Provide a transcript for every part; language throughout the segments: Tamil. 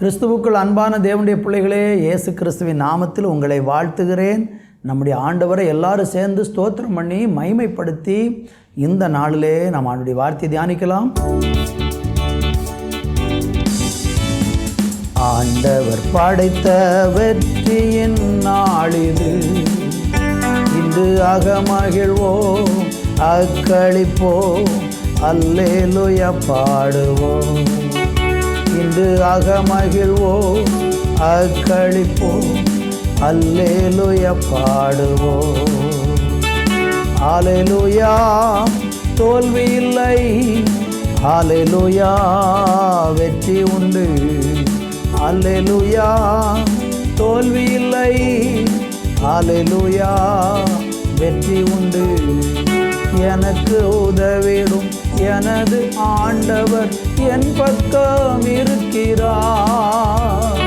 கிறிஸ்துவுக்குள் அன்பான தேவனுடைய பிள்ளைகளே இயேசு கிறிஸ்துவின் நாமத்தில் உங்களை வாழ்த்துகிறேன். நம்முடைய ஆண்டவரை எல்லாரும் சேர்ந்து ஸ்தோத்திரம் பண்ணி மைமைப்படுத்தி இந்த நாளிலே நாம் அவனுடைய வார்த்தையை தியானிக்கலாம். ஆண்டவர் படைத்த வெற்றியின் நாளிது இன்று அகமகிழ்வோம் அக்களிப்போம் அல்லேலுய பாடுவோம். இன்று அகமகிழ்வோம். அக்களிப்போம் அல்லேலுய பாடுவோம். ஆலேலுயா தோல்வி இல்லை. ஆலேலுயா வெற்றி உண்டு. அல்லேலுயா தோல்வி இல்லை. ஆலேலுயா வெற்றி உண்டு. எனக்கு உதவிடும் எனது ஆண்டவர் என் பக்கம் இருக்கிறார்.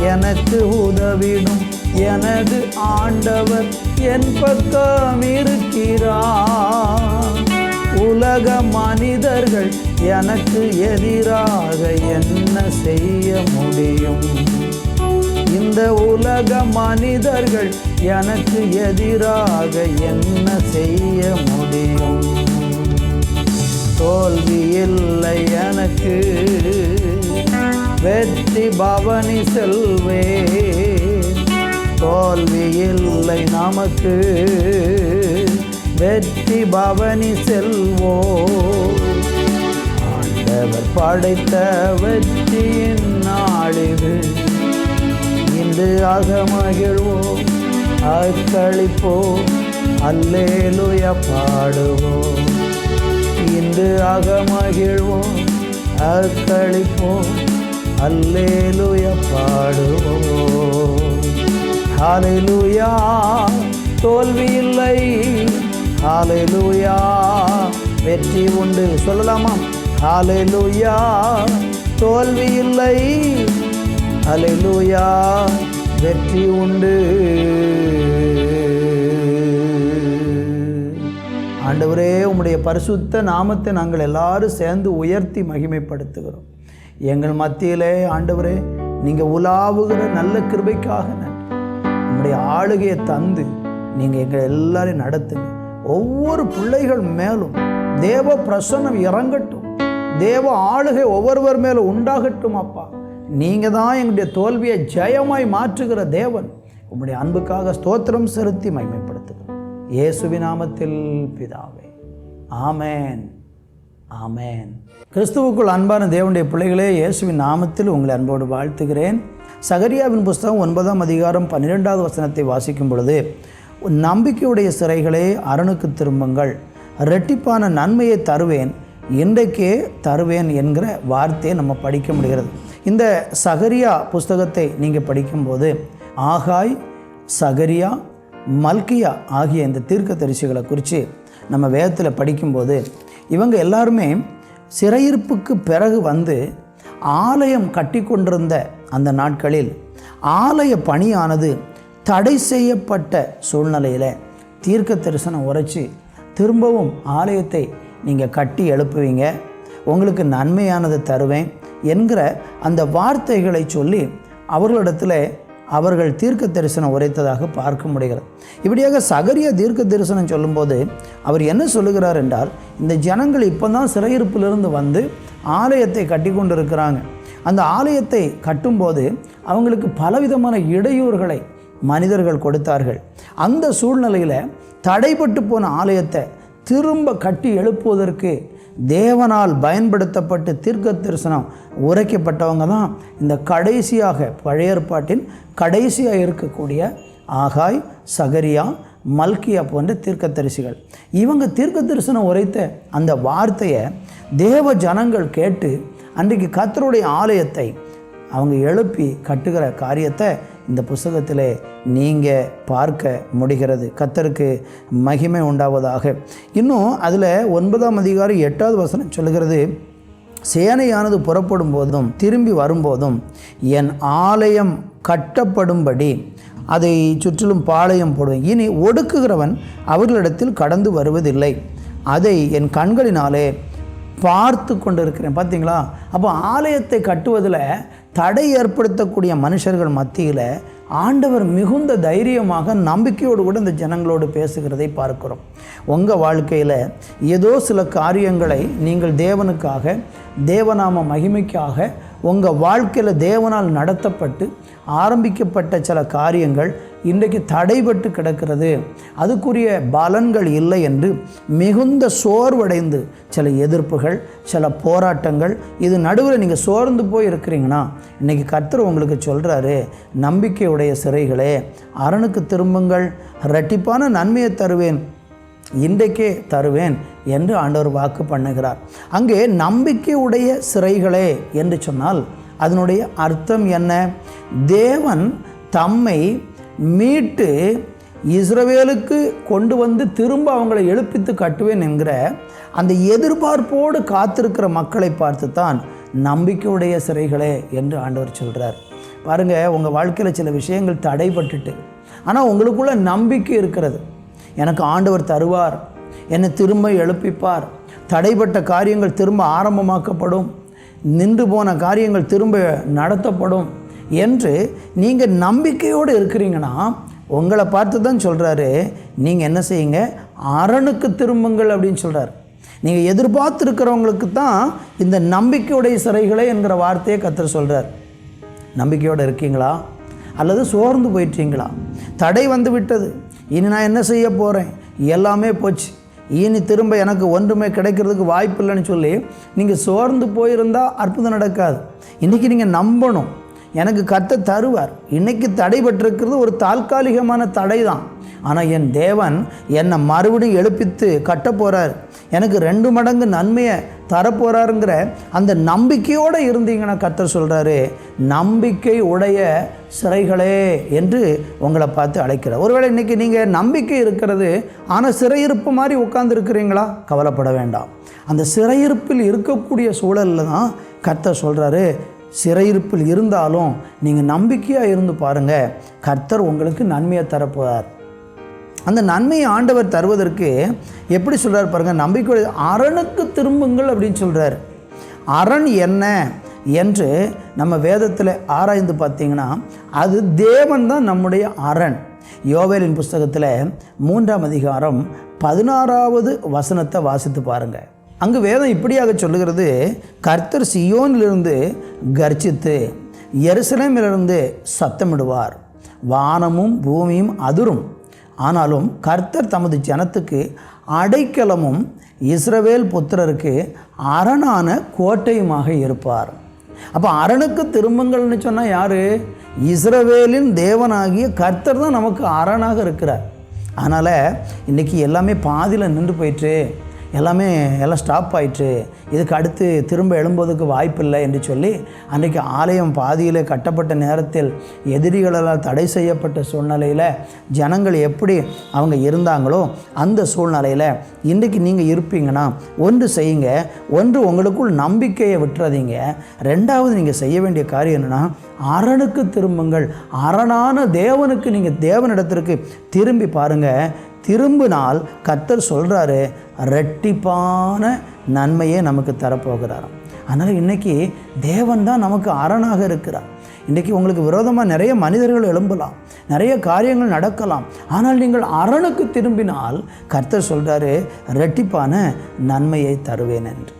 எனக்கு உதவிடும் எனது ஆண்டவர் என் பக்கம் இருக்கிறார். உலக மனிதர்கள் எனக்கு எதிராக என்ன செய்ய முடியும்? இந்த உலக மனிதர்கள் எனக்கு எதிராக என்ன செய்ய முடியும் எனக்கு வெற்றி பவனி செல்வே. தோல்வி இல்லை நமக்கு வெற்றி பவனி செல்வோ. ஆண்டவர் படைத்த வெற்றியின் நாளிது. இன்று அகமகிழ்வோம் அக்களிப்போம் அல்லேலுய பாடுவோம் இன்று அகமகிழ்வோம் அக்களிப்போம் அல்லேலுய பாடுவோம். ஹalleluya தோல்வி இல்லை. ஹalleluya வெற்றி உண்டு. சொல்லலாமா? ஹalleluya தோல்வி இல்லை. ஹalleluya வெற்றி உண்டு. ஆண்டவரே உம்முடைய பரிசுத்த நாமத்தை நாங்கள் எல்லாரும் சேர்ந்து உயர்த்தி மகிமைப்படுத்துகிறோம். எங்கள் மத்தியிலே ஆண்டவரே நீங்கள் உலாவுகிற நல்ல கிருபைக்காக நன்றி. ஆளுகையை தந்து நீங்கள் எங்கள் எல்லாரையும் நடத்துங்க. ஒவ்வொரு பிள்ளைகள் மேலும் தேவ பிரசன்னம் இறங்கட்டும். தேவ ஆளுகை ஒவ்வொருவர் மேலும் உண்டாகட்டும் அப்பா. நீங்கள் தான் எங்களுடைய தோல்வியை ஜெயமாய் மாற்றுகிற தேவன். உங்களுடைய அன்புக்காக ஸ்தோத்திரம் செலுத்தி மகிமைப்படுத்துகிறோம். இயேசுவி நாமத்தில் பிதாவே. ஆமேன். ஆமேன். கிறிஸ்துவுக்குள் அன்பான தேவனுடைய பிள்ளைகளே இயேசுவின் நாமத்தில் உங்களை அன்போடு வாழ்த்துகிறேன். சகரியாவின் புஸ்தகம் ஒன்பதாம் அதிகாரம் பன்னிரெண்டாவது வசனத்தை வாசிக்கும் பொழுது நம்பிக்கையுடைய சிறைகளே அரணுக்கு திரும்புங்கள். ரெட்டிப்பான நன்மையை தருவேன். இன்றைக்கே தருவேன் என்கிற வார்த்தையை நம்ம படிக்க முடிகிறது. இந்த சகரியா புஸ்தகத்தை நீங்கள் படிக்கும்போது ஆகாய் சகரியா மல்கியா ஆகிய இந்த தீர்க்க தரிசிகளை குறித்து நம்ம வேதத்தில் படிக்கும்போது இவங்க எல்லாருமே சிறையிருப்புக்கு பிறகு வந்து ஆலயம் கட்டி கொண்டிருந்த அந்த நாட்களில் ஆலய பணியானது தடை செய்யப்பட்ட சூழ்நிலையில் தீர்க்க தரிசனம் உரைச்சி திரும்பவும் ஆலயத்தை நீங்கள் கட்டி எழுப்புவீங்க. உங்களுக்கு நன்மையானதை தருவேன் என்கிற அந்த வார்த்தைகளை சொல்லி அவர்களிடத்தில் அவர்கள் தீர்க்க தரிசனம் உரைத்ததாக பார்க்க முடிகிறது. இப்படியாக சகரிய தீர்க்க தரிசனம் சொல்லும்போது அவர் என்ன சொல்லுகிறார் என்றால் இந்த ஜனங்கள் இப்போ தான் சிறையிருப்பிலிருந்து வந்து ஆலயத்தை கட்டி கொண்டிருக்கிறாங்க அந்த ஆலயத்தை கட்டும்போது அவங்களுக்கு பலவிதமான இடையூறுகளை மனிதர்கள் கொடுத்தார்கள். அந்த சூழ்நிலையில் தடைப்பட்டு போன ஆலயத்தை திரும்ப கட்டி எழுப்புவதற்கு தேவனால் பயன்படுத்தப்பட்டு தீர்க்க தரிசனம் உரைக்கப்பட்டவங்க தான் இந்த கடைசியாக பழைய ஏற்பாட்டின் கடைசியாக இருக்கக்கூடிய ஆகாய் சகரியா மல்கியா போன்ற தீர்க்கதரிசிகள் இவங்க தீர்க்க தரிசனம் உரைத்த அந்த வார்த்தையை தேவ ஜனங்கள் கேட்டு அன்றைக்கு கத்தருடைய ஆலயத்தை அவங்க எழுப்பி கட்டுகிற காரியத்தை இந்த புஸ்தகத்தில் நீங்கள் பார்க்க முடிகிறது. கத்தருக்கு மகிமை உண்டாவதாக. இன்னும் அதில் ஒன்பதாம் அதிகாரம் எட்டாவது வசனம் சொல்லுகிறது சேனையானது புறப்படும் போதும் திரும்பி வரும்போதும் என் ஆலயம் கட்டப்படும்படி அதை சுற்றிலும் பாளையம் போடுவேன். இனி ஒடுக்குகிறவன் அவர்களிடத்தில் கடந்து வருவதில்லை. அதை என் கண்களினாலே பார்த்து கொண்டு இருக்கிறேன் பார்த்தீங்களா அப்போ ஆலயத்தை கட்டுவதில் தடை ஏற்படுத்தக்கூடிய மனுஷர்கள் மத்தியில் ஆண்டவர் மிகுந்த தைரியமாக நம்பிக்கையோடு கூட இந்த ஜனங்களோடு பேசுகிறதை பார்க்கிறோம். உங்கள் வாழ்க்கையில் ஏதோ சில காரியங்களை நீங்கள் தேவனுக்காக தேவநாம மகிமைக்காக உங்கள் வாழ்க்கையில் தேவனால் நடத்தப்பட்டு ஆரம்பிக்கப்பட்ட சில காரியங்கள் இன்றைக்கு தடைபட்டு கிடக்கிறது. அதுக்குரிய பலன்கள் இல்லை என்று மிகுந்த சோர்வடைந்து சில எதிர்ப்புகள் சில போராட்டங்கள் இது நடுவில் நீங்கள் சோர்ந்து போய் இருக்கிறீங்கன்னா இன்றைக்கி கர்த்தர் உங்களுக்கு சொல்கிறாரு நம்பிக்கையுடைய சிறைகளே அரணுக்கு திரும்புங்கள் இரட்டிப்பான நன்மையை தருவேன் இன்றைக்கே தருவேன் என்று ஆண்டவர் வாக்கு பண்ணுகிறார். அங்கே நம்பிக்கையுடைய சிறைகளே என்று சொன்னால் அதனுடைய அர்த்தம் என்ன? தேவன் தம்மை மீட்டு இஸ்ரவேலுக்கு கொண்டு வந்து திரும்ப அவங்களை எழுப்பித்து கட்டுவேன் என்கிற அந்த எதிர்பார்ப்போடு காத்திருக்கிற மக்களை பார்த்து தான் நம்பிக்கையுடைய சிறைகளே என்று ஆண்டவர் சொல்கிறார் பாருங்கள் உங்கள் வாழ்க்கையில் சில விஷயங்கள் தடைபட்டுட்டு ஆனால் உங்களுக்குள்ள நம்பிக்கை இருக்கிறது. எனக்கு ஆண்டவர் தருவார் என்னை திரும்ப எழுப்பிப்பார். தடைப்பட்ட காரியங்கள் திரும்ப ஆரம்பமாக்கப்படும். நின்று போன காரியங்கள் திரும்ப நடத்தப்படும். என்று நீங்கள் நம்பிக்கையோடு இருக்கிறீங்கன்னா உங்களை பார்த்து தான் சொல்கிறாரு நீங்கள் என்ன செய்யுங்க? அரணுக்கு திரும்புங்கள் அப்படின்னு சொல்கிறார் நீங்கள் எதிர்பார்த்துருக்கிறவங்களுக்கு தான் இந்த நம்பிக்கையுடைய சிறைகளே என்கிற வார்த்தையை கத்தர் சொல்கிறார் நம்பிக்கையோடு இருக்கீங்களா? அல்லது சோர்ந்து போயிட்டீங்களா? தடை வந்து விட்டது. இனி நான் என்ன செய்ய போகிறேன் எல்லாமே போச்சு. இனி திரும்ப எனக்கு ஒன்றுமே கிடைக்கிறதுக்கு வாய்ப்பு இல்லைன்னு சொல்லி நீங்கள் சோர்ந்து போயிருந்தால் அற்புதம் நடக்காது. இன்றைக்கி நீங்கள் நம்பணும். எனக்கு கத்த தருவார். இன்னைக்கு தடைபட்டிருக்கிறது ஒரு தாற்காலிகமான தடை தான் ஆனால் என் தேவன் என்னை மறுபடியும் எழுப்பித்து கட்ட போகிறார் எனக்கு ரெண்டு மடங்கு நன்மையை தரப்போகிறாருங்கிற அந்த நம்பிக்கையோடு இருந்தீங்கன்னா கத்தர் சொல்கிறாரு நம்பிக்கை உடைய சிறைகளே என்று உங்களை பார்த்து அழைக்கிறார். ஒருவேளை இன்றைக்கி நீங்கள் நம்பிக்கை இருக்கிறது ஆனால் சிறையிருப்பு மாதிரி உட்காந்துருக்கிறீங்களா கவலைப்பட வேண்டாம். அந்த சிறையிருப்பில் இருக்கக்கூடிய சூழலில் தான் கர்த்தர் சொல்கிறாரு சிறையிருப்பில் இருந்தாலும் நீங்கள் நம்பிக்கையாக இருந்து பாருங்கள் கர்த்தர் உங்களுக்கு நன்மையை தரப்போகிறார் அந்த நன்மையை ஆண்டவர் தருவதற்கு எப்படி சொல்கிறார் பாருங்கள் நம்பிக்கை அரணுக்கு திரும்புங்கள் அப்படின்னு சொல்கிறார் அரண் என்ன என்று நம்ம வேதத்தில் ஆராய்ந்து பார்த்தீங்கன்னா அது தேவன் தான் நம்முடைய அரண். யோவேலின் புஸ்தகத்தில் மூன்றாம் அதிகாரம் பதினாறாவது வசனத்தை வாசித்து பாருங்கள் அங்கு வேதம் இப்படியாக சொல்லுகிறது கர்த்தர் சியோனிலிருந்து கர்ஜித்து எருசலேமிலிருந்து சத்தமிடுவார். வானமும் பூமியும் அதிரும். ஆனாலும் கர்த்தர் தமது ஜனத்துக்கு அடைக்கலமும் இஸ்ரவேல் புத்திரருக்கு அரணான கோட்டையுமாக இருப்பார். அப்போ அரணுக்கு திரும்பங்கள்னு சொன்னால் யார்? இஸ்ரவேலின் தேவனாகிய கர்த்தர் தான் நமக்கு அரணாக இருக்கிறார். அதனால் இன்றைக்கி எல்லாமே பாதியில் நின்று போயிட்டு எல்லாமே எல்லாம் ஸ்டாப் ஆயிட்டு இதுக்கு அடுத்து திரும்ப எழும்போதுக்கு வாய்ப்பில்லை என்று சொல்லி அன்றைக்கு ஆலயம் பாதியில் கட்டப்பட்ட நேரத்தில் எதிரிகளால் தடை செய்யப்பட்ட சூழ்நிலையில் ஜனங்கள் எப்படி அவங்க இருந்தாங்களோ அந்த சூழ்நிலையில் இன்றைக்கு நீங்கள் இருப்பீங்கன்னா ஒன்று செய்யுங்க ஒன்று உங்களுக்குள் நம்பிக்கையை விட்டுறாதீங்க. ரெண்டாவது நீங்கள் செய்ய வேண்டிய காரியம் என்னென்னா அரணுக்கு திரும்புங்கள். அரணான தேவனுக்கு நீங்கள் தேவனிடத்திற்கு திரும்பி பாருங்கள் திரும்பினால் கர்த்தர் சொல்கிறாரு ரெட்டிப்பான நன்மையை நமக்கு தரப்போகிறாராம். அதனால் இன்றைக்கி தேவன் தான் நமக்கு அரணாக இருக்கிறார். இன்றைக்கி உங்களுக்கு விரோதமாக நிறைய மனிதர்கள் எழும்பலாம் நிறைய காரியங்கள் நடக்கலாம். ஆனால் நீங்கள் அரணுக்கு திரும்பினால் கர்த்தர் சொல்கிறாரு ரெட்டிப்பான நன்மையை தருவேன் என்று.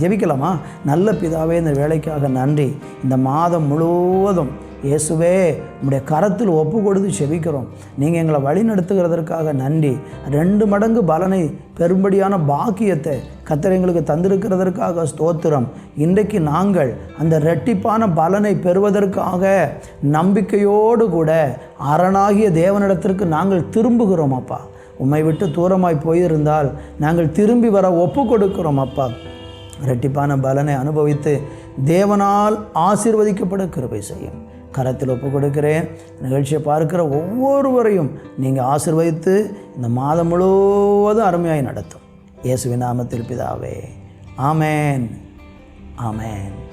ஜெபிக்கலாமா? நல்ல பிதாவே இந்த வேலைக்காக நன்றி. இந்த மாதம் முழுவதும் இயேசுவே உங்களுடைய கரத்தில் ஒப்பு கொடுத்து செபிக்கிறோம். நீங்கள் எங்களை வழி நடத்துகிறதற்காக நன்றி. ரெண்டு மடங்கு பலனை பெரும்படியான பாக்கியத்தை கத்தர் எங்களுக்கு தந்திருக்கிறதற்காக ஸ்தோத்திரம். இன்றைக்கு நாங்கள் அந்த ரெட்டிப்பான பலனை பெறுவதற்காக நம்பிக்கையோடு கூட அரணாகிய தேவனிடத்திற்கு நாங்கள் திரும்புகிறோம் அப்பா. உம்மை விட்டு தூரமாய் போயிருந்தால் நாங்கள் திரும்பி வர ஒப்பு கொடுக்கிறோம் அப்பா. ரெட்டிப்பான பலனை அனுபவித்து தேவனால் ஆசீர்வதிக்கப்பட கிருபை செய்யும். கரத்தில் ஒப்பு கொடுக்கிறேன் நிகழ்ச்சியை பார்க்கிற ஒவ்வொருவரையும் நீங்கள் ஆசிர்வதித்து இந்த மாதம் முழுவதும் அருமையாய் நடத்தும். இயேசுவின் நாமத்தில் பிதாவே. ஆமேன். ஆமேன்.